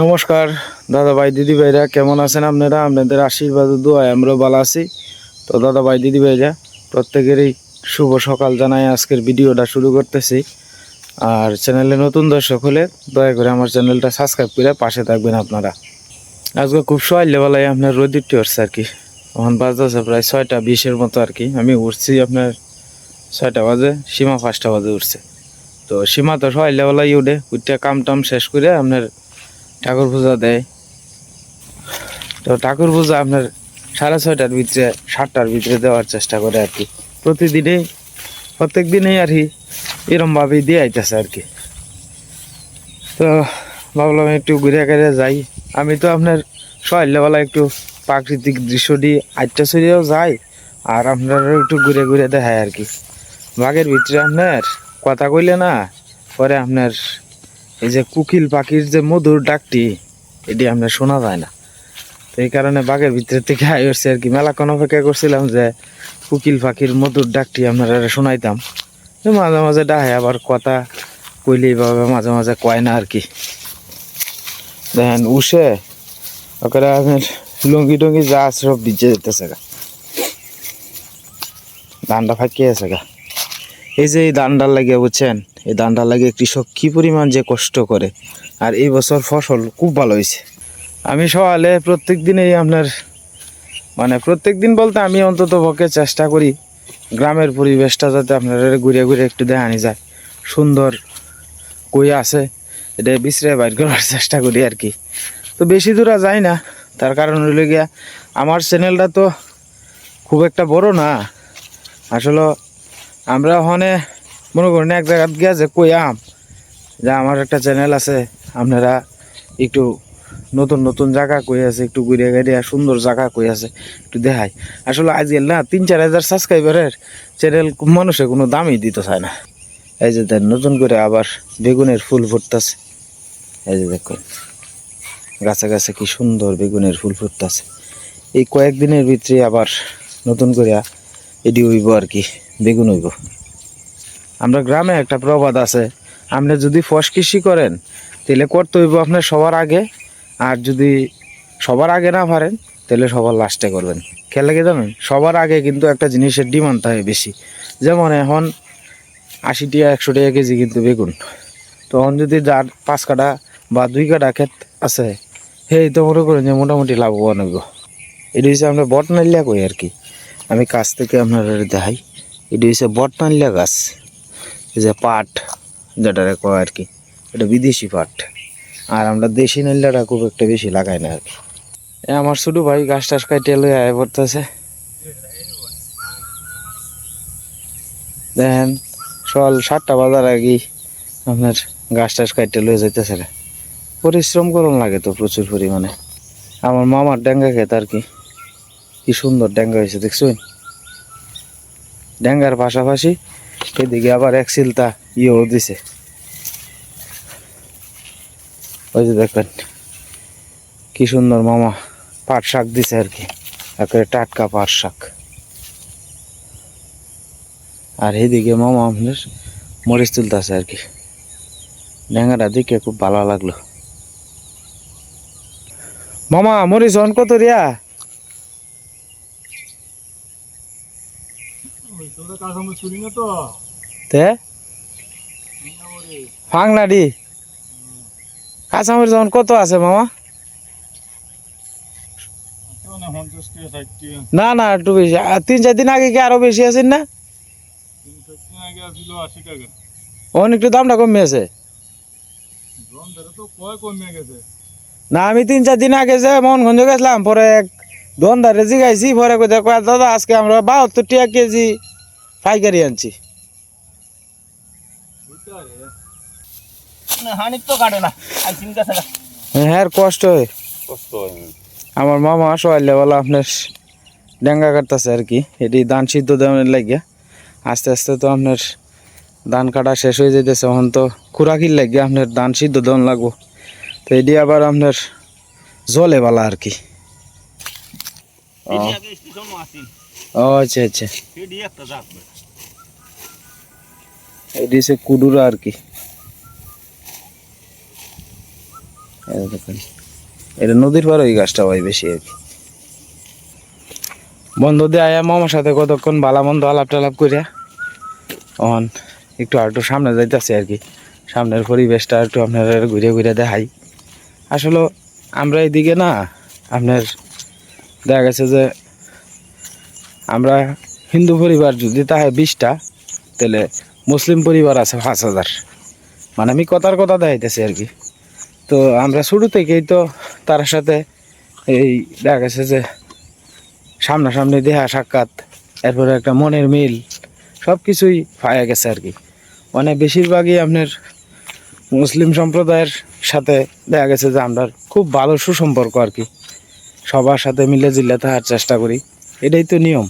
নমস্কার দাদা ভাই দিদি ভাইরা কেমন আছেন আপনারা? আপনাদের আশীর্বাদ ও দোয়ায় আমরা ভালো আছি। তো দাদা ভাই দিদি ভাইরা প্রত্যেকেরই শুভ সকাল জানাই। আজকের ভিডিওটা শুরু করতেছি। আর চ্যানেলে নতুন দর্শক হলে দয়া করে আমার চ্যানেলটা সাবস্ক্রাইব করে পাশে থাকবেন আপনারা। আজকে খুব সকালে বেলায় আপনার রোদিরটি উঠছে আর কি। এখন বাজতেছে প্রায় ছয়টা বিশের মতো আর কি। আমি উঠছি আপনার ছয়টা বাজে, সীমা পাঁচটা বাজে উঠছে। তো সীমা তো সকালে বেলায় উঠে উঠতে কাম টাম শেষ করে আপনার ঠাকুর পূজা দেয়। তো ঠাকুর পূজা আপনার সাড়ে ছয়টার ভিতরে, সাতটার ভিতরে দেওয়ার চেষ্টা করে আর কি। প্রতিদিনেই প্রত্যেক দিনেই আর কি এরমভাবেই দিয়ে আইতেছে আর কি। তো ভাবলাম একটু ঘুরে ঘুরে যাই। আমি তো আপনার সকালবেলা একটু প্রাকৃতিক দৃশ্য দিয়ে আটটা ছড়িয়েও যাই, আর আপনারা একটু ঘুরে ঘুরে দেখায় আর কি। বাঘের ভিতরে আপনার কথা কইলে না, পরে আপনার এই যে কুকিল পাখির যে মধুর ডাকটি, এটি আমরা শোনা যায় না। তো এই কারণে বাঘের ভিতরে থেকে আসছে আর কি। মেলাক্ষণ অপেক্ষা করছিলাম যে কুকিল পাখির মধুর ডাকটি আপনারা শোনাইতাম। মাঝে মাঝে ডাহে আবার কথা কইলেই ভাবে মাঝে মাঝে কয় না আর কি। দেখেন, উষে ওখানে আপনার লুঙ্গি টুঙ্গি যা আছে সব ভিজে যেতেছে গা। ধানটা ফাঁকিয়ে আছে গা। এই যে এই ধানটার লাগে বুঝছেন এই ধানটার লাগে কৃষক কি পরিমাণ যে কষ্ট করে। আর এই বছর ফসল খুব ভালো হয়েছে। আমি সকালে প্রত্যেক দিনেই আপনার মানে প্রত্যেক দিন বলতে আমি অন্তত পক্ষে চেষ্টা করি গ্রামের পরিবেশটা যাতে আপনার ঘুরে ঘুরে একটু দেখানি যায়। সুন্দর কই আছে, এটা বিশ্রে বাইর করার চেষ্টা করি আর কি। তো বেশি দূরা যাই না, তার কারণ হইল গিয়া আমার চ্যানেলটা তো খুব একটা বড় না। আসলে আমরা ওখানে মনে করেন এক জায়গাত গিয়া যে আম। যে আমার একটা চ্যানেল আছে, আপনারা একটু নতুন নতুন জায়গা কই আছে, একটু ঘুরে ঘুরিয়া সুন্দর জায়গা কই আছে, একটু দেখাই। আসলে আজকাল না তিন চার হাজার সাবস্ক্রাইবারের চ্যানেল মানুষে কোনো দামই দিতে চায় না। এই যে দেন, নতুন করে আবার বেগুনের ফুল ফুটতেছে। এই যে দেখুন, গাছে গাছে কি সুন্দর বেগুনের ফুল ফুটতেছে। এই কয়েকদিনের ভিতরে আবার নতুন করে এডি হইব আর কি, বেগুন হইব। আমরা গ্রামে একটা প্রবাদ আছে। আপনি যদি ফস কৃষি করেন, তাহলে করতে হইব আপনার সবার আগে। আর যদি সবার আগে না পারেন, তাহলে সবার লাস্টে করবেন। খেলে কি জানেন, সবার আগে কিন্তু একটা জিনিসের ডিমান্ড থাকে বেশি। যেমন এখন আশি টাকা, একশো টাকা কেজি কিন্তু বেগুন। তখন যদি যার পাঁচ কাটা বা দুই কাটা ক্ষেত আছে, সেই তো মনে করেন যে মোটামুটি লাভবান হইব। এটা হচ্ছে আমরা বটনালিয়া কই আর কি। আমি কাছ থেকে আপনার দেখাই। এটা হচ্ছে বটনালিয়া গাছ। এই যে পাট যেটারে কয় আর কি, এটা বিদেশি পাট। আর আমরা দেশি নাল্লাটা খুব একটা বেশি লাগাই না আর কি। আমার ছোটো ভাই গাছ টাছ কাটিয়ে লয়ে আয় পড়তেছে। দেখেন, সকাল সাতটা বাজার আগেই আপনার গাছ টাছ কাটতে লয়ে যাইতেছে পরিশ্রম করুন লাগে তো প্রচুর পরিমাণে। আমার মামার ডেঙ্গা খেত আর কি। কি সুন্দর ডেঙ্গা হয়েছে, দেখছুন? ডেঙ্গার পাশাপাশি এদিকে আবার এক সিলতা ইয়েও দিছে। ওই যে দেখেন, কি সুন্দর মামা পাট শাক দিছে আর কি, একেবারে টাটকা পাট শাক। আর এদিকে মামা আপনার মরিচ তুলতেছে আর কি। ডেঙ্গাটা দেখে খুব ভালো লাগল। মামা, মরিচ অন কত রিয়া? তে? ফাংনাডি কাঁচামরিচ এখন কত আছে মামা? না না একটু বেশি। তিন চার দিন আগে কি আরও বেশি আছেন না? অন একটু দামটা কমিয়েছে না আমি তিন চার দিন আগে যে মোহনগঞ্জ গেছিলাম পরে এক দোনদারে জিগাইছি পরে কোথায় দাদা আজকে আমরা বাহাত্তর টাকা কেজি পাইকারি আনছি। হ্যাঁ কষ্ট হয়। কষ্ট হয় আমার মামা সকালে বলা আপনার ডেঙ্গা কাটতেছে আর কি। এটি ধান সিদ্ধ দেওয়ার লাগিয়া। আস্তে আস্তে তো আপনার ধান কাটা শেষ হয়ে যেতেছে এখন তো খুরাকির লাগিয়া আপনার ধান সিদ্ধ দেওয়ান লাগবো। তো এটি আবার আপনার জলে বালা আর কি। ও আচ্ছা আচ্ছা। এটি হচ্ছে কুডুরা আর কি। এটা নদীর পার ওই গাছটা হয় বেশি আর কি। বন্ধু দিয়ে আয়া মামার সাথে কতক্ষণ বালা মন্দ আলাপ টালাপ করিয়া অন একটু আর একটু সামনে যাইতেছে আর কি। সামনের পরিবেশটা একটু আপনারা ঘুরে ঘুরে দেখাই। আসলে আমরা এইদিকে না আপনার দেখা গেছে যে আমরা হিন্দু পরিবার যদি তাহে বিশটা, তাহলে মুসলিম পরিবার আছে পাঁচ হাজার। মানে আমি কথার কথা দেখাইতেছি আর কি। তো আমরা শুরু থেকেই তো তার সাথে এই দেখা গেছে যে সামনাসামনি দেহা সাক্ষাৎ, এরপরে একটা মনের মিল সব কিছুই পাওয়া গেছে আর কি। মানে বেশিরভাগই আপনার মুসলিম সম্প্রদায়ের সাথে দেখা গেছে যে আমরা খুব ভালো সুসম্পর্ক আর কি। সবার সাথে মিলে জিলে থাকার চেষ্টা করি। এটাই তো নিয়ম।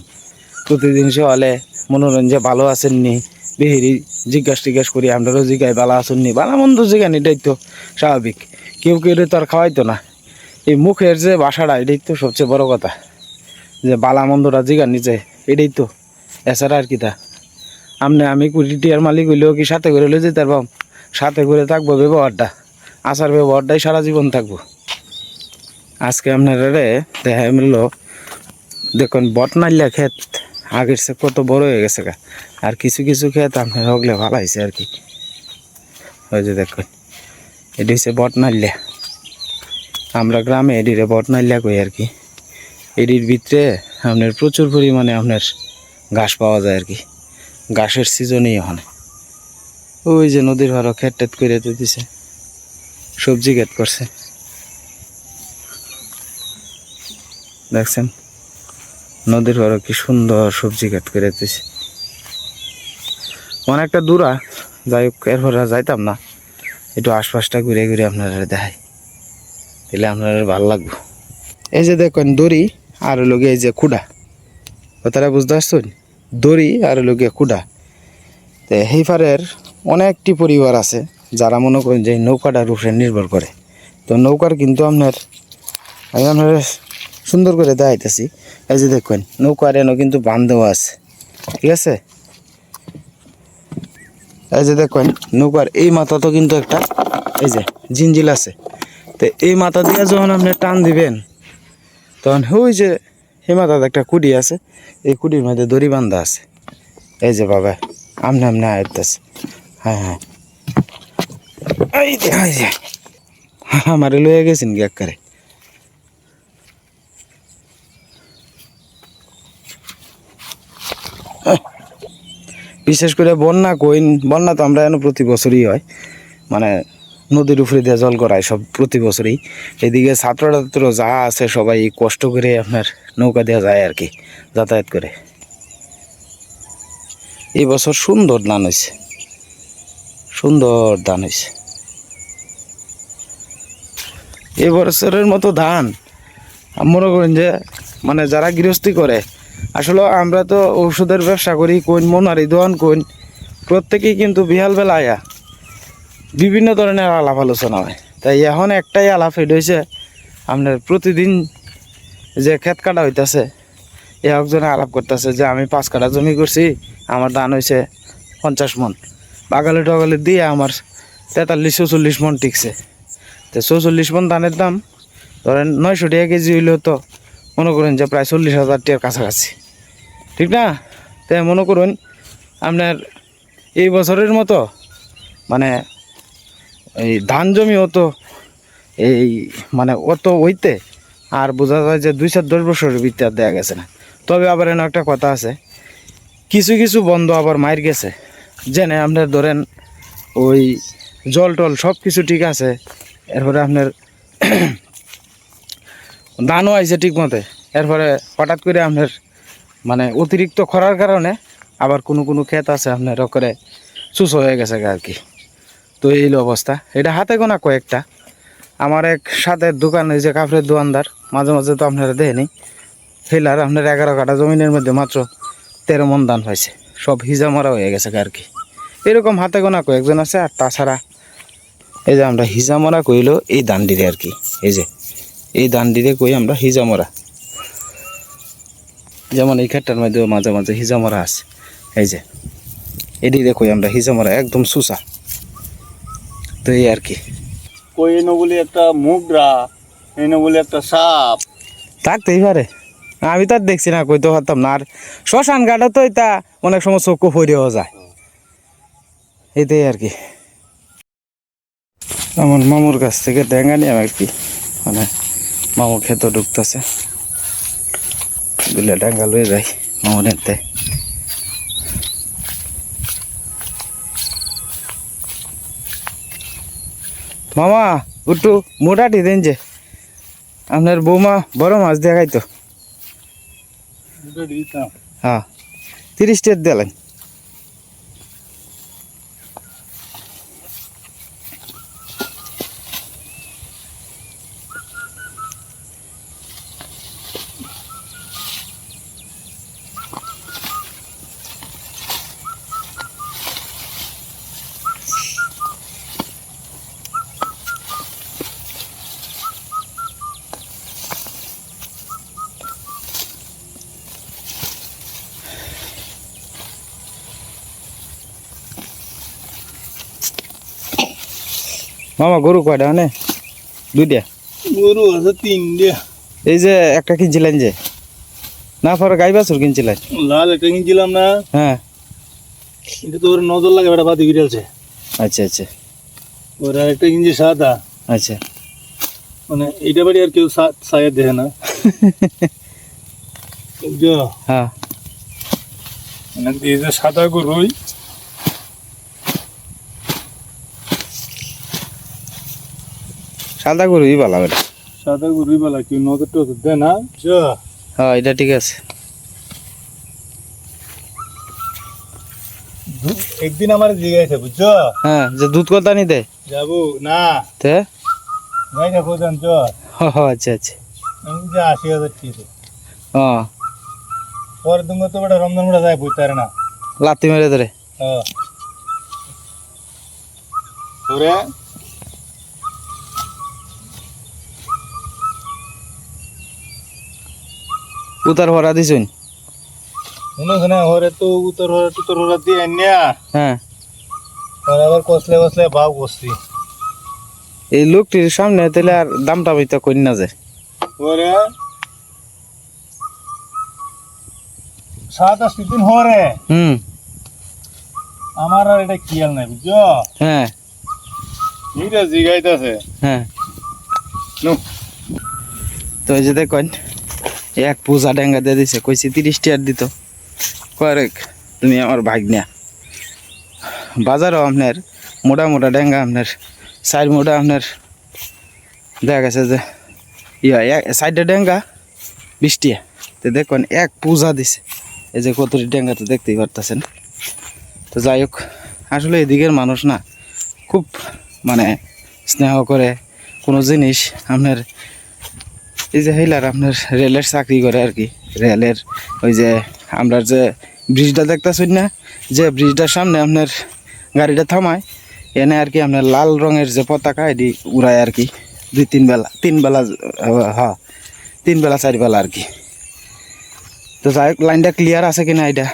প্রতিদিন সকালে মনোরঞ্জে ভালো আছেননি বিহিরি জিজ্ঞাসা টিজ্ঞাস করি আমরাও জিজ্ঞাই ভালো আছেননি ভালো মন্দ জিজ্ঞান এটাই তো স্বাভাবিক। কেউ কেউ তো আর খাওয়াইতো না। এই মুখের যে বাসাটা, এটাই তো সবচেয়ে বড় কথা। যে বালা মন্দটা জিগার নিচে এটাই তো। এছাড়া আর কি তা। আপনি আমি কুড়ি টিয়ার মালিক হইলেও কি সাথে করে লয়ে যেতে পারবাম সাথে করে থাকব ব্যবহারটা। আচার ব্যবহারটাই সারা জীবন থাকব। আজকে আপনারা রে দেখা মিললো দেখুন বটনাল্লা ক্ষেত আগের সে কত বড় হয়ে গেছে গা। আর কিছু কিছু ক্ষেত আপনার হগলে ভালো হয়েছে আর কি। ওই যে দেখুন, এটি হচ্ছে বটনাল্লা আমরা গ্রামে এডিরে বটনাল্লা কই আর কি। এডির ভিতরে আপনার প্রচুর পরিমাণে আপনার ঘাস পাওয়া যায় আর কি। ঘাসের সিজনই ওখানে ওই যে নদীর ভাড়া খেট টেট করে দিতেছে। সবজি ক্ষেত করছে। দেখছেন? নদীর ভাড়া কি সুন্দর সবজি ক্ষেত করে দিতেছে। অনেকটা দূরা, যাই হোক, এরপরে যাইতাম না। একটু আশপাশটা ঘুরে ঘুরে আপনারা দেখাই। তাহলে আপনার ভালো লাগবে। এই যে দেখেন, দড়ি আর লোকে এই যে কুড়া কথাটা বুঝতে পারছেন? দড়ি আর লোকে কুড়া তো সেই পারের অনেকটি পরিবার আছে, যারা মনে করেন যে নৌকাটার উপরে নির্ভর করে। তো নৌকার কিন্তু আপনার আপনার সুন্দর করে দেখাইতেছি। এই যে দেখুন নৌকার এনে কিন্তু বান আছে। ঠিক আছে? এই যে দেখুন নৌকার এই মাথা তো কিন্তু একটা, এই যে জিঞ্জিল আছে। তো এই মাথা দিয়ে যখন আপনি টান দিবেন, তখন ওই যে এই মাথাতে একটা কুড়ি আছে, এই কুড়ির মধ্যে দড়ি বান্ধা আছে। এই যে বাবা, আমনে আমনে আয়তাছে হ্যাঁ হ্যাঁ। এই যে আমার লয়ে গেছেন কি একবারে বিশেষ করে বন্যা কইন, বন্যা তো আমরা এনে প্রতি বছরই হয়। মানে নদীর উপরে দিয়ে জল করায় সব প্রতি বছরই। এদিকে ছাত্র ছাত্র যা আছে সবাই কষ্ট করে আপনার নৌকা দেওয়া যায় আর কি, যাতায়াত করে। এই বছর সুন্দর ধান হয়েছে। সুন্দর ধান হয়েছে। বছরের মতো ধান, মনে করেন যে মানে যারা গৃহস্থী করে আসলে আমরা তো ওষুধের ব্যবসা করি কোন মনারি, দোয়ান কোন প্রত্যেকেই কিন্তু বিহাল বেলা আয়া। বিভিন্ন ধরনের আলাপ আলোচনা হয়। তাই এখন একটাই আলাপ, এটা হয়েছে আপনার প্রতিদিন যে ক্ষেত কাটা হইতাছে, এ একজনে আলাপ করতেছে যে, আমি পাঁচ কাটা জমি করছি, আমার ধান হয়েছে পঞ্চাশ মন। বাগালে টগালে দিয়ে আমার তেতাল্লিশ, চৌচল্লিশ মন টিকছে। তো চৌচল্লিশ মন ধানের দাম ধরেন নয়শো টাকা কেজি হইলেও তো মনে করেন যে প্রায় চল্লিশ হাজার টাকার কাছাকাছি। ঠিক না? তাই মনে করুন, আপনার এই বছরের মতো মানে এই ধান জমি অত, এই মানে অত হইতে আর বোঝা যায় যে দুই চার দশ বছরের ভিতরে আর দেয়া গেছে না। তবে আবার এনে একটা কথা আছে, কিছু কিছু বন্ধ আবার মার গেছে জেনে আপনার ধরেন ওই জল টল সব কিছু ঠিক আছে, এরপরে আপনার ধানও আইছে ঠিক মতে, এরপরে হঠাৎ করে আপনার মানে অতিরিক্ত খরার কারণে আবার কোনো কোনো ক্ষেত আছে আপনার করে চুষ হয়ে গেছে আর কি। তো এই অবস্থা। এটা হাতে গোনা কয়েকটা। আমার এক সাথের দোকান যে কাপড়ের দোকানদার, মাঝে মাঝে তো আপনারা দেখেনি হেলার আপনার এগারো কাটা জমিনের মধ্যে মাত্র তেরো মন দান হয়েছে। সব হিজা মারা হয়ে গেছে আর কি। এরকম হাতে গোনা কয়েকজন আছে, আর তাছাড়া এই যে আমরা হিজা মরা কইলো এই দান্ডিরে আর কি। এই যে, এই দান্ডিরে কই আমরা হিজা মরা। যেমন এই ক্ষেতটার মধ্যে মাঝে মাঝে হিজা মরা আছে। এই যে এদিকে দেখো আমরা হিজা মরা একদম সুসা তো এই আর কি। কই একটা মুগরা এনো বলি একটা সাপ। থাকতেই পারে। আমি তো আর দেখছি না কইতে পারতাম না। আর শ্মশান ঘাটে তো এটা অনেক সময় চক্ষু ফরিয়েও যায়। এটাই আর কি। আমার মামুর কাছ থেকে ডেঙ্গা নিয়ে আর কি মানে মামু খেতে ঢুকতেছে। দুলে ডেঙ্গা লয়ে যাই মামু নিতে মামা একটু মোটাটি দেন যে আপনার বৌমা বড় মাছ দেখাই তো হ্যাঁ তিরিশ টেট দিলেন মামা গরু কয়টা মানে দুইটা? গরু আছে তিন দিয়া এই যে একটা কিনছিলেন যে? না পরে গাই বাছুর কিনছিলেন? লাল একটা কিনছিলাম না। হ্যাঁ। কিন্তু তো ওর নজর লাগে বেটা বাদি গিরেছে আচ্ছা আচ্ছা। ওর আর একটা কিনছি সাদা। আচ্ছা। মানে এইটা বাড়ি আর কেউ সায়ের দেখে না। হ্যাঁ। মানে এই যে সাদা গরুই সাদা গরুই ভালো এটা সাদা গরুই বলা কেউ নজর টজর দেয় না? হ্যাঁ এটা ঠিক আছে। একদিন আমার জিগাইছে বুঝছ হ্যাঁ যে দুধ কথা নি দে। যাব না। তে? যাই না কোথান চ আচ্ছা আচ্ছা। আমি যে আশি হাজার ঠিক ও। পরের দিন তো বেটা রমজান বেটা যায় বুঝতে না। লাত্তি মেরে ধরে। হ্যাঁ। উতার ভরা দিছুন? শুনো শোনা হরে তো উত্তর হরে টুতর হরে দিয়ে আনিয়া হ্যাঁ। আর আবার কসলে কসলে ভাব করছি। এই লোকটির সামনে তাহলে আর দামটা বইতে কই না ওরে সাত আশি দিন হরে। হুম। আমার আর এটা খেয়াল নাই বুঝছ? হ্যাঁ। এইটা জিগাইতেছে। হ্যাঁ। তো এই যে দেখুন এক পূজা ডেঙ্গা দিয়ে দিছে, কইছি তিরিশ টিয়ার দিত। কয়েক তুমি আমার ভাগ্না। বাজারও আপনার, মোটা মোটা ডেঙ্গা আপনার সাইড মোটা আপনার। দেখা গেছে যে, ইয়া সাইডে ডেঙ্গা বৃষ্টি তো দেখুন, এক পূজা দিছে। এই যে কতটি ডেঙ্গা তো দেখতেই পারতেছেন। তো যাই হোক, আসলে এদিকের মানুষ না, খুব মানে স্নেহ করে কোনো জিনিস আপনার এই যে হেলার আপনার রেলের চাকরি করে আর কি। রেলের ওই যে আমরা যে ব্রিজটা দেখতেছি না? যে ব্রিজটার সামনে আপনার গাড়িটা থামায়, এনে আর কি আপনার লাল রঙের যে পতাকা, এটি উড়ায় আর কি। দুই তিন বেলা তিন বেলা হ্যাঁ তিন বেলা, চার বেলা আর কি। তো যাই হোক, লাইনটা ক্লিয়ার আছে কিনা এটা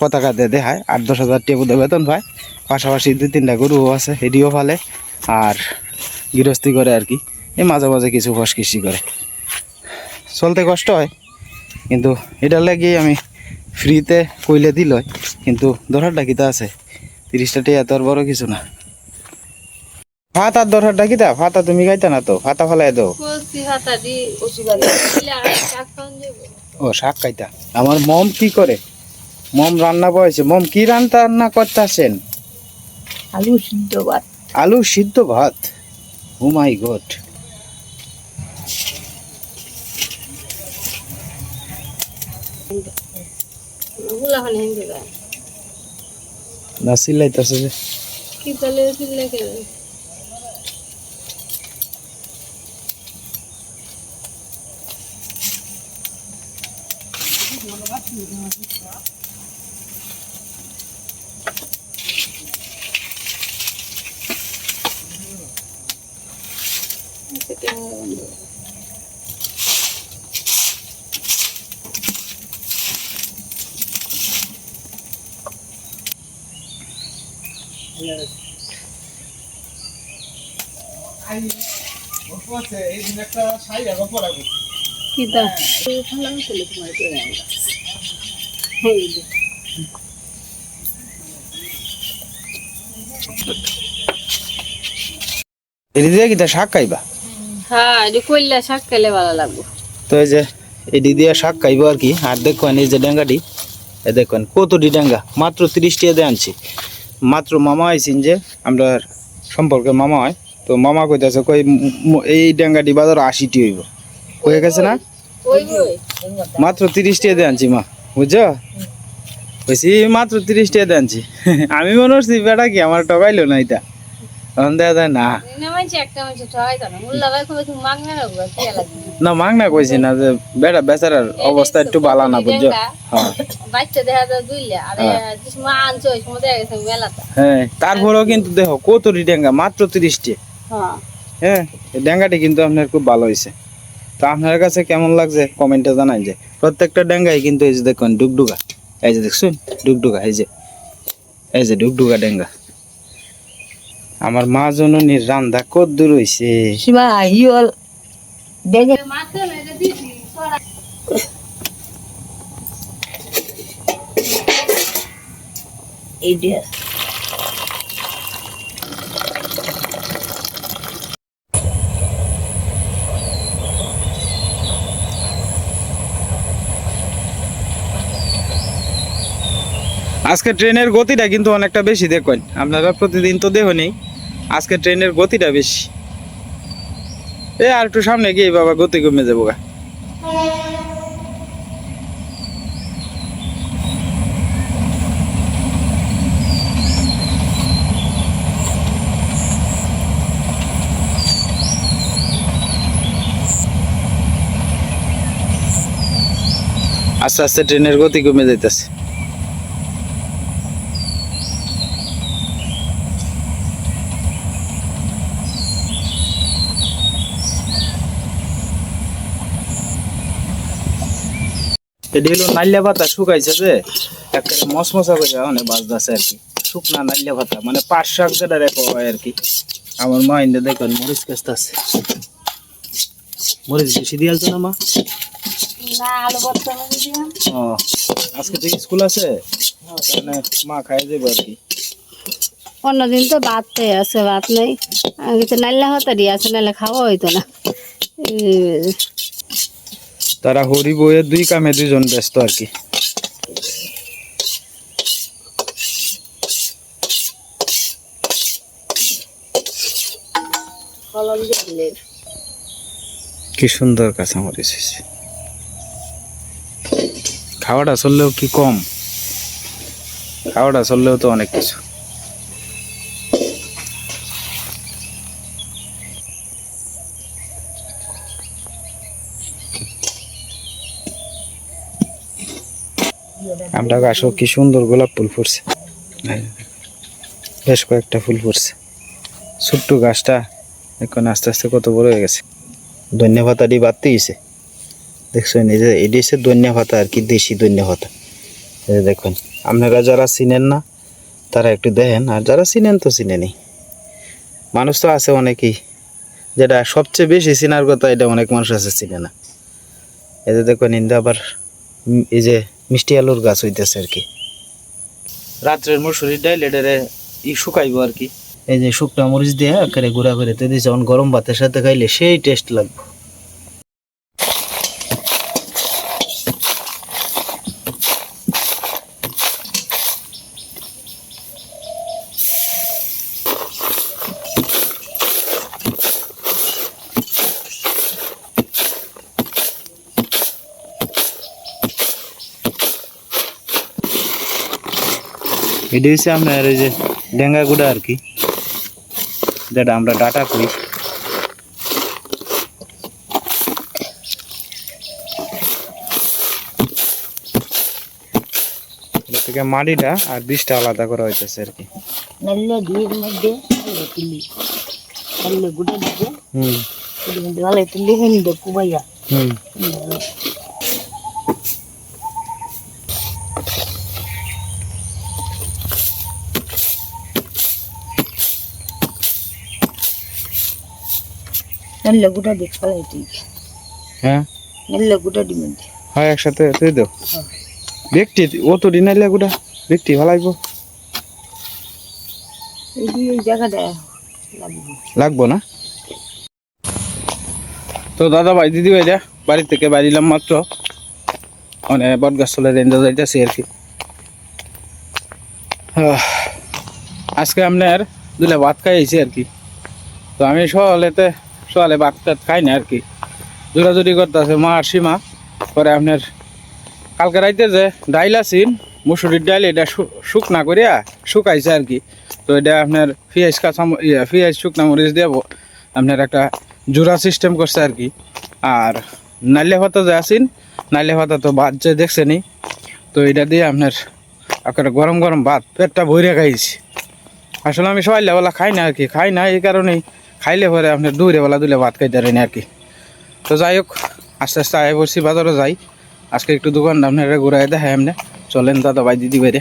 পতাকা দিয়ে দেখায়। আট দশ হাজার টেবুতে বেতন পায়। পাশাপাশি দুই তিনটা গরুও আছে এটিও ফালে। আর গৃহস্থী করে আর কি। এই মাঝে মাঝে কিছু ফসকিসি করে। চলতে কষ্ট হয়। কিন্তু এটা লাগি আমি ফ্রিতে কইলে দিল কিন্তু দরকারটা কিতা আছে? তিরিশটা টিয়া তোর বড় কিছু না। ভাত আর দরকারটা কিতা? ভাতা তুমি খাইতা না তো? ভাতা ফেলাই দি ও শাক খাইতা? আমার মম কি করে? মম রান্না বয়েছে। মম কি রান্না রান্না করতেছেন? আলু সিদ্ধ ভাত। আলু সিদ্ধ ভাত? ও মাই গড। ফুলাফানি হিন্দি গায় না যে। কি তাহলে সিলাই কেন? আচ্ছা, Thank you. শাক খাইবা? হ্যাঁ, শাক খাইলে এই শাক আর কি, আর দেখবেন এই যে ডেঙ্গাটি, এ দেখবেন ডি ডেঙ্গা, মাত্র তিরিশটি দিয়ে আনছি। মাত্র মামা আইসিন যে, আমরা সম্পর্কে মামা হয়। তো মামা কইতাছে, কই এই ডেঙ্গাটি বাজার আশিটি হইব। হয়ে গেছে না? মাত্র তিরিশটি দিয়ে আনছি, মা। বুঝছ? বলছি মাত্র তিরিশটি দিয়ে আনছি। আমি মনে হচ্ছি বেটা কি, আমার টকাইলো না এটা? না। মাগনা কইছি না যে বেটা বেচারার অবস্থা একটু ভালো না বুঝছ? হ্যাঁ। বাচ্চা দেখা যায় দুইলে আর যে সময় আনছো ওই সময় দেখা গেছে মেলাটা হ্যাঁ তারপরেও কিন্তু দেখো কতটি ডেঙ্গা মাত্র তিরিশটি। হ্যাঁ। হ্যাঁ ডেঙ্গাটি কিন্তু আপনার খুব ভালো হয়েছে। তো আপনার কাছে কেমন লাগছে কমেন্টে জানাই যে। প্রত্যেকটা ডেঙ্গাই কিন্তু এই যে দেখুন ডুগডুগা। এই যে দেখছুন ডুগডুগা এই যে এই যে ডুগডুগা ডেঙ্গা আমার মা জননীর রান্দা কত দূর হয়েছে সীমা দেখে আজকে ট্রেনের গতিটা কিন্তু অনেকটা বেশি দেখুন। আপনারা প্রতিদিন তো দেহ নেই। আজকে ট্রেনের গতিটা বেশি। এ, আর একটু সামনে গিয়ে বাবা গতি কমে যাব গা। আস্তে আস্তে ট্রেনের গতি কমে যাইতেছে। এটি হলো নাইলিয়া পাতা শুকাইছে যে একেবারে মশমশা করে অনেক বাজতেছে আর কি। শুকনা নাইলিয়া পাতা মানে পাঁচ শাক যেটা রেখো হয় আর কি। আমার মা ইন্দে দেখেন মরিচ কাচতেছে। মরিচ বেশি না মা? না দিলাম। ও আজকে থেকে স্কুল আছে? মানে মা খাই যাবে আর কি। অন্যদিন তো ভাত পেয়ে আছে ভাত নেই। আগে তো নাইলে হতারি আছে নাইলে খাওয়া হইতো না। তারা হরি বইয়ের দুই কামে দুইজন ব্যস্ত আর কি। কি সুন্দর কাঁচামরিচ হয়েছে। খাওয়াটা চললেও কি কম? খাওয়াটা চললেও তো অনেক কিছু। আমরা গাছও কি সুন্দর গোলাপ ফুল ফুটছে। বেশ কয়েকটা ফুল ফুটছে। ছোট্ট গাছটা এখন আস্তে আস্তে কত বড় হয়ে গেছে। ধনিয়া পাতাটি বাড়তে গেছে দেখছেন এই যে এটি হচ্ছে ধনিয়া পাতা আর কি, দেশি ধনিয়া পাতা। এই দেখুন আপনারা যারা চিনেন না, তারা একটু দেখেন, আর যারা চিনেন তো চিনেনই। মানুষ তো আছে অনেকেই। যেটা সবচেয়ে বেশি চিনার কথা, এটা অনেক মানুষ আছে চিনে না। এই যে দেখুন, ইন্দা আবার এই যে মিষ্টি আলুর গাছ হইতেছে আর কি। রাত্রের মসুরির ডাইল এটারে ই শুকাইবো আর কি। এই যে শুকনা মরিচ দিয়ে একেবারে গুঁড়া করে তো দিয়েছে অন গরম ভাতের সাথে খাইলে সেই টেস্ট লাগবে। এটা হচ্ছে আপনার এই যে ডেঙ্গা গুঁড়া আর কি। যেটা আমরা ডাটা করি। থেকে মাটিটা আর বীজটা আলাদা করা হইতেছে আর কি। হুম। হ্যাঁ। হয় একসাথে তুই দাও ব্যক্তি ও তো ব্যক্তি ভালো লাগবো। এই এই জায়গাটা লাগবো। না? তো দাদা ভাই দিদি ভাইরা বাড়ি থেকে বাড়িলাম মাত্র। মানে বট গাছ চলে রেঞ্জে যাইতেছি আর কি। আজকে আপনার দুলে ভাত খাইছি আর কি। তো আমি সকালেতে সকালে টাত খাই না আর কি। জোরাজুরি করতেছে মা আর সীমা পরে আপনার কালকে রাইতে যে ডাইল আছিন, মুসুরির ডাইল, এটা শুকনা করিয়া শুকাইছে আর কি। তো এটা আপনার পেঁয়াজ কাঁচা ইয়া পেঁয়াজ শুকনা মরিচ দেবো আপনার একটা জোড়া সিস্টেম করছে আর কি। আর নাইলে ভাতা যে আসিন নাইলে ভাতা তো ভাত যে দেখছেনি তো এটা দিয়ে আপনার একটা গরম গরম ভাত, পেটটা ভরে খাইছি। আসলে আমি সবাই বেলা খাই না আর কি, খাই না এই কারণেই। খাইলে পরে আপনার দূরে বেলা দুলে ভাত খাইতে পারেন আর কি। তো যাই হোক আস্তে আস্তে আয় পড়ছি বাজারও যাই। আজকে একটু দোকান আপনারা ঘুরাই দেখায় এমনি চলেন দাদা ভাই দিদি বাইরে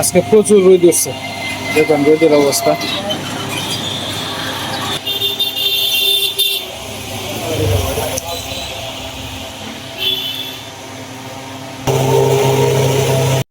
আজকে প্রচুর রোদ উঠছে। দেখুন রোদের অবস্থা।